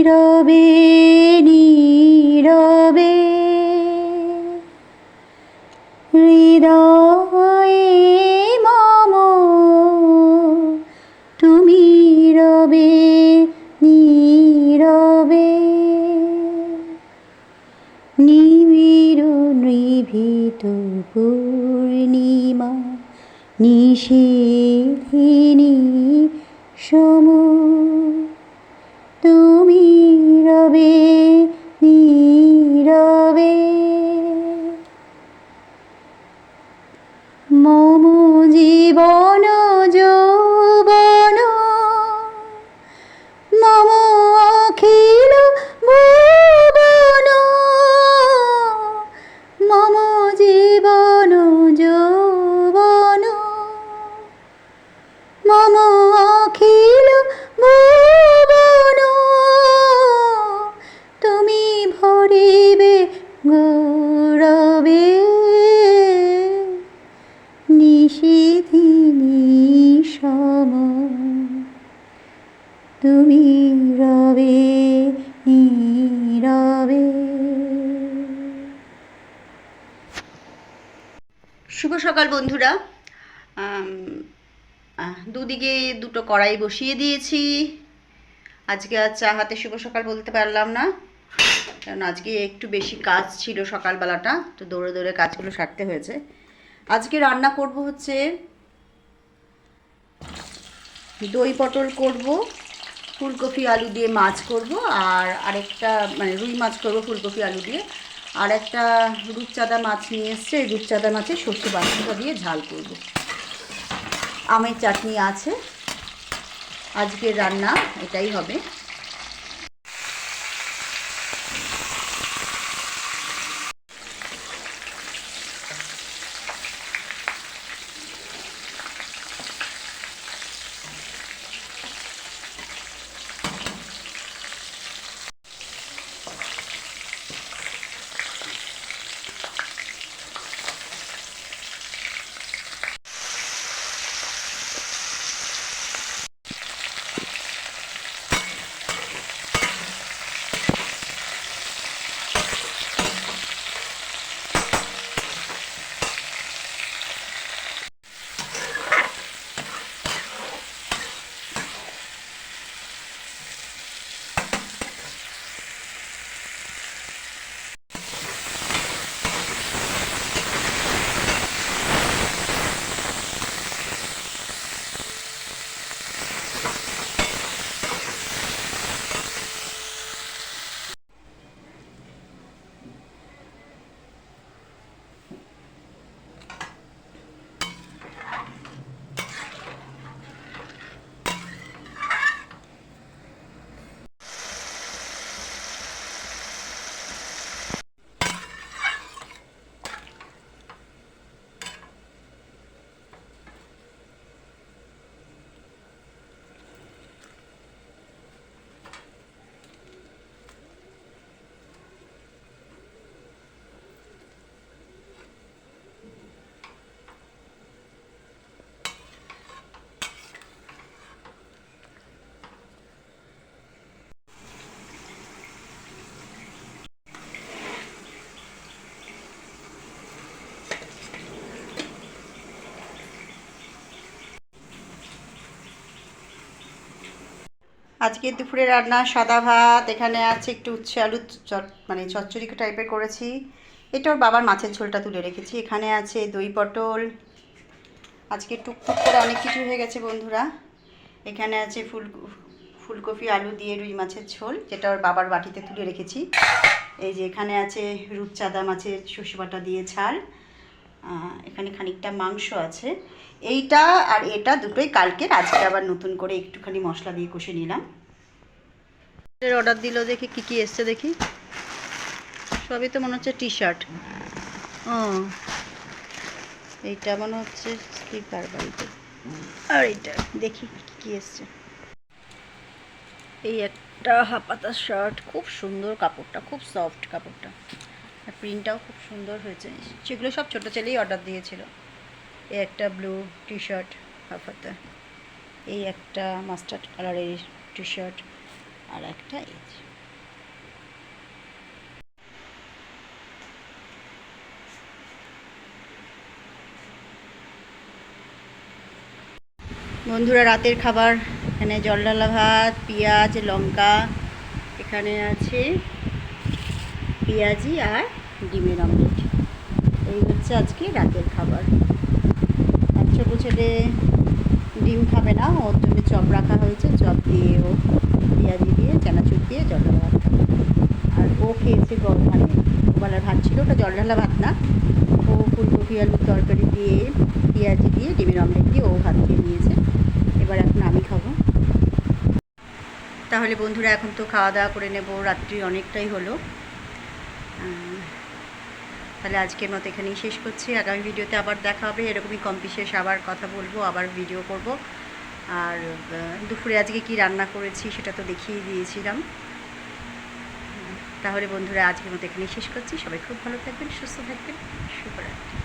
নীরবে নীরবে। হৃদয়ে মম তুমি রবে নীরবে। নিবিড় নিভৃত পূর্ণিমা নিশিধিনী সম তুমি রবে নীরবে। মম জীবন যৌবন মম অখিল ভুবন। মম জীবন যৌবন মম অখিল ভুবন। নিশিথিনী সম তুমি রবে নীরবে শুভ সকাল বন্ধুরা। দুদিকে দুটো কড়াই বসিয়ে দিয়েছি। আজকে আর চা হাতে শুভ সকাল বলতে পারলাম না, কারণ আজকে একটু বেশি কাজ ছিল সকালবেলাটা, তো দৌড়ে দৌড়ে কাজগুলো সারতে হয়েছে। আজকে রান্না করব হচ্ছে দই পটল করব, ফুলকপি, আলু দিয়ে মাছ করব, আর আরেকটা মানে রুই মাছ করব, ফুলকপি, আলু দিয়ে। আর একটা রূপচাঁদা মাছ নিয়ে এসছে, এই রূপচাঁদা মাছের সর্ষে বাটাটা দিয়ে ঝাল করব। আমের চাটনি আছে। আজকের রান্না এটাই হবে। আজকে দুপুরে রান্না সাদা ভাত এখানে আছে একটু উচ্ছে আলু চট মানে চচ্চড়ি টাইপের করেছি। এটা ওর বাবার মাছের ঝোলটা তুলে রেখেছি। এখানে আছে দই পটল। আজকে টুকটুক করে অনেক কিছু হয়ে গেছে বন্ধুরা। এখানে আছে ফুল ফুলকপি আলু দিয়ে রুই মাছের ঝোল যেটা ওর বাবার বাটিতে তুলে রেখেছি। এই যে এখানে আছে রূপচাঁদা মাছের শস্য বাটা দিয়ে আহ, এখানে খানিকটা মাংস আছে। এইটা আর এটা দুটোই কালকের আজকে আবার নতুন করে একটুখানি মশলা দিয়ে কষে নিলাম। অর্ডার দিল দেখি কি কি এসছে দেখি। সবই তো মনে হচ্ছে টি শার্ট ও, এইটা মনে হচ্ছে স্লিপার বাড়িতে। আর এইটা, দেখি কি এসছে। এই একটা হাফাতা শার্ট খুব সুন্দর কাপড়টা, খুব সফট কাপড়টা। আর প্রিন্টটাও খুব সুন্দর হয়েছে। সেগুলো সব ছোটো ছেলেই অর্ডার দিয়েছিল। এই একটা ব্লু টি শার্ট হাফাতে। এই একটা মাস্টার্ড কালারের টি শার্ট আর একটা এই বন্ধুরা, রাতের খাবার। এখানে জলডালা ভাত, পেঁয়াজ, লঙ্কা। এখানে আছে পেঁয়াজি আর ডিমের অমলেট। এই হচ্ছে আজকে রাতের খাবার। আর ছোটো ছেলে ডিম খাবে না, ওর জন্য চপ রাখা হয়েছে। চপ দিয়ে ও পেঁয়াজি দিয়ে চানাচুর দিয়ে জল ঢালা ভাত খাবে। আর ও খেয়েছে গরম মানে ওবেলার ভাত ছিল, ওটা জল ঢালা ভাত না। ও ফুলকপি আলুর তরকারি দিয়ে পেঁয়াজি দিয়ে ডিমের অমলেট দিয়ে ও ভাত খেয়ে নিয়েছে। এবার এখন আমি খাব। তাহলে বন্ধুরা, এখন তো খাওয়া দাওয়া করে নেব। রাত্রি অনেকটাই হলো। তাহলে আজকের মতো এখানেই শেষ করছি। আগামী ভিডিওতে আবার দেখা হবে। এরকমই কম বিশেষ আবার কথা বলব, আবার ভিডিও করব। আর দুপুরে আজকে কি রান্না করেছি সেটা তো দেখিয়ে দিয়েছিলাম। তাহলে বন্ধুরা আজকের মতো এখানেই শেষ করছি। সবাই খুব ভালো থাকবেন, সুস্থ থাকবেন। শুভরাত্রি।